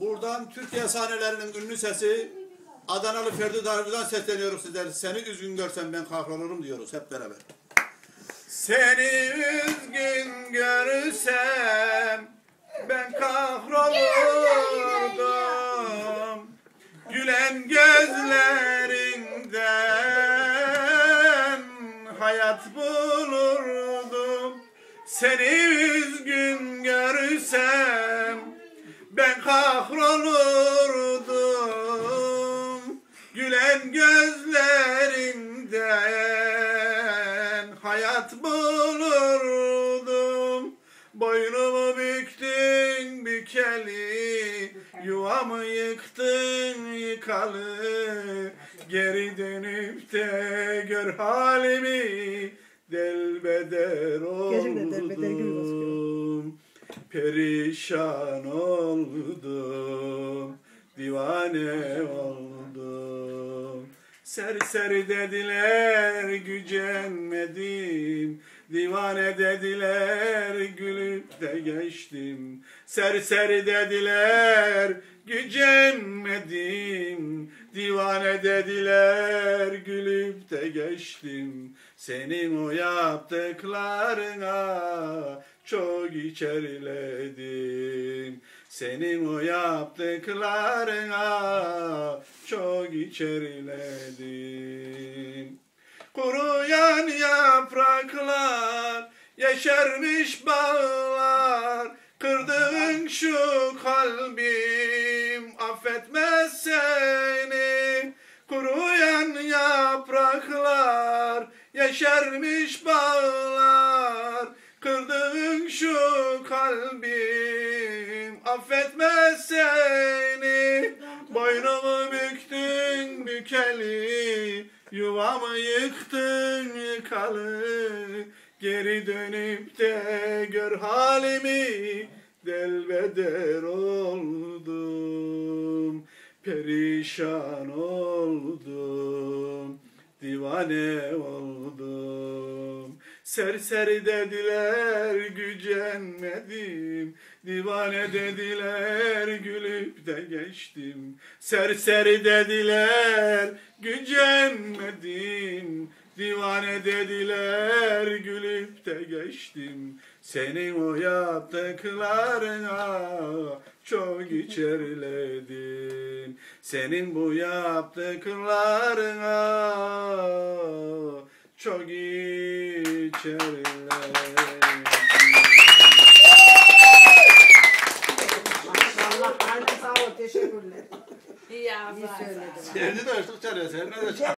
Buradan Türkiye sahnelerinin ünlü sesi Adanalı Ferdi Darbu'dan sesleniyoruz sizlere. Seni üzgün görsem ben kahrolurum diyoruz hep beraber. Seni üzgün görsem ben kahrolurdum. Gülen gözlerinden hayat bulurdum. Seni üzgün ben kahrolurdum. Gülen gözlerinden hayat bulurdum. Boynumu büktün bükeli, yuvamı yıktın yıkalı. Geri dönüp de gör halimi, delbeder Gerçekten delbeder gibi gözüküyor. Perişan oldum, divane oldum. Serseri dediler, gücenmedim. Divane dediler, gülüp de geçtim. Serseri dediler, gücenmedim. Divane dediler, gülüp de geçtim. Senin o yaptıklarına çok içeriledim. Senin o yaptıklarına çok içeriledim. Kuruyan yapraklar, yeşermiş bağlar, kırdığın şu kalbim affetmez yeşermiş bağlar, kırdığın şu kalbim affetmez seni. Boynumu büktün bükeli, yuvamı yıktın yıkalı. Geri dönüp de gör halimi, delbeder oldum. Perişan oldum, divane oldum. Serseri dediler gücenmedim, divane dediler gülüp de geçtim. Serseri dediler gücenmedim, divane dediler gülüp de geçtim. Senin o yaptıklarına çok içeriledim. Senin bu yaptıklarına çok içeriledim. Allah aynen sağ ol teşekkürler. İyi ya. İyi söyledin. Sevdi de çarıyor, sevmedi de